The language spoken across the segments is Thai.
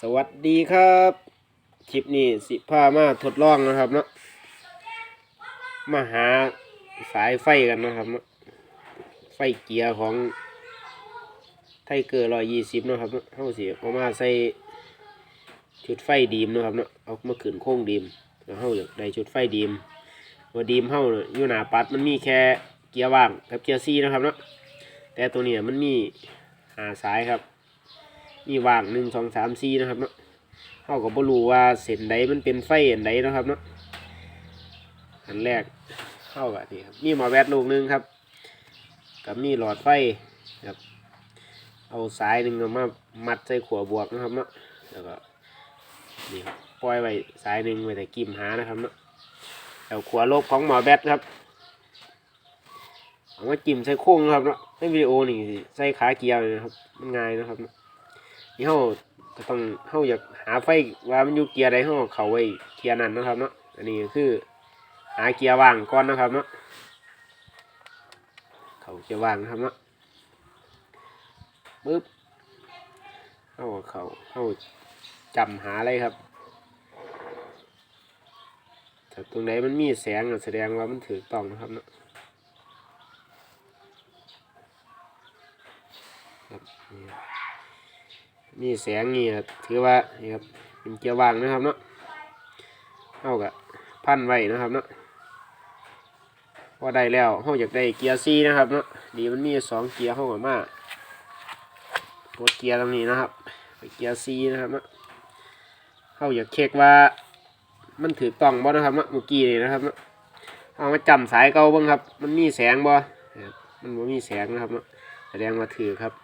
สวัสดีครับ คลิปนี้สิพามาทดลองนะครับเนาะมาหาสายไฟกันนะครับเนาะไฟเกียร์ของไทเกอร์ร้อยยี่สิบนะครับเนาะเข้าสิเอามาใส่ชุดไฟดีมนะครับเนาะเอามาขึ้นโค้งดีมแล้วเข้าอยได้ชุดไฟดีมว่าดีมเข้าเนี่ยอยู่หนาปัดมันมีแค่เกียร์ว่างกับเกียร์ซีนะครับเนาะแต่ตัวนี้มันมีหาสายครับ มีว่างหนึ่งสองสามสี่นะครับเนาะเขาก็บ่รู้ว่าเส้นใดมันเป็นไฟอันใดนะครับเนาะอันแรกเข้ากับนี่ครับมีหมอแบตลูกหนึงครับกับมีหลอดไฟครับเอาสายหนึ่งเอามามัดใส่ขวบวกนะครับเนาะแล้วก็นี่ครับปล่อยไว้สายหนึ่งไว้แต่กิมหานะครับเนาะแล้วขวลบของหมอแบตครับเอามาจิ้มใส่โค้งนะครับเนาะในวิดีโอนี่ใส่ขาเกียร์นะครับมันง่ายนะครับเนาะ นี่เฮาก็ต้องเฮาอยากหาไฟว่ามันอยู่เกียร์ใดเฮาเข้าไว้เกียร์นั้นนะครับเนาะอันนี้คือหาเกียร์ว่างก่อนนะครับเนาะเข้าเกียร์ว่างนะครับเนาะปึ๊บเฮาเขาเฮาจำหาอะไรครับถ้าตรงไหนมันมีแสงแสดงว่ามันถูกต้องนะครับเนาะครับนี่ มีแสงนี่ครับถือว่านี่ครับเป็นเกียร์ว่างนะครับเนาะเอากะพันไว้นะครับเนาะพอได้แล้วเขาอยากได้เกียร์ซีนะครับเนาะดีมันมีสองเกียร์เข้ากับมากดเกียร์ตรงนี้นะครับเกียร์ซีนะครับเนาะเขาอยากเช็คว่ามันถือต้องบ่นะครับเนาะเมื่อกี้นี่นะครับเนาะเอามาจำสายเก่าบ้างครับ มันมีแสงบ่นะครับมันบ่มีแสงนะครับเนาะแสดงว่าถือครับ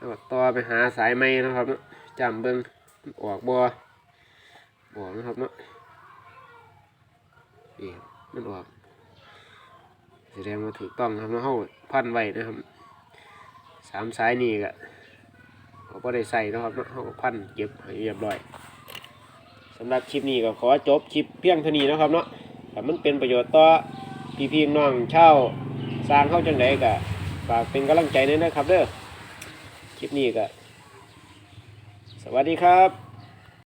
แล้วก็ต่อไปหาสายไม้นะครับเนาะจำเบิ้งออกบ่ออกนะครับเนาะนี่มันออกแสดงว่าถูกต้องครับเนาะเาพันไว้นะครับสามสายนี่ก็เขาก็ได้ใส่นะครับเนาะเฮาก็พันเก็บให้เรียบร้อยสำหรับคลิปนี้ก็ขอจบคลิปเพียงเท่านี้นะครับเนาะถ้ามันเป็นประโยชน์ต่อพี่ๆน้องเช่าสร้างเข้าจังไดก็ฝากเป็นกำลังใจด้วยนะครับเด้อ คลิปนี้ก็สวัสดีครับ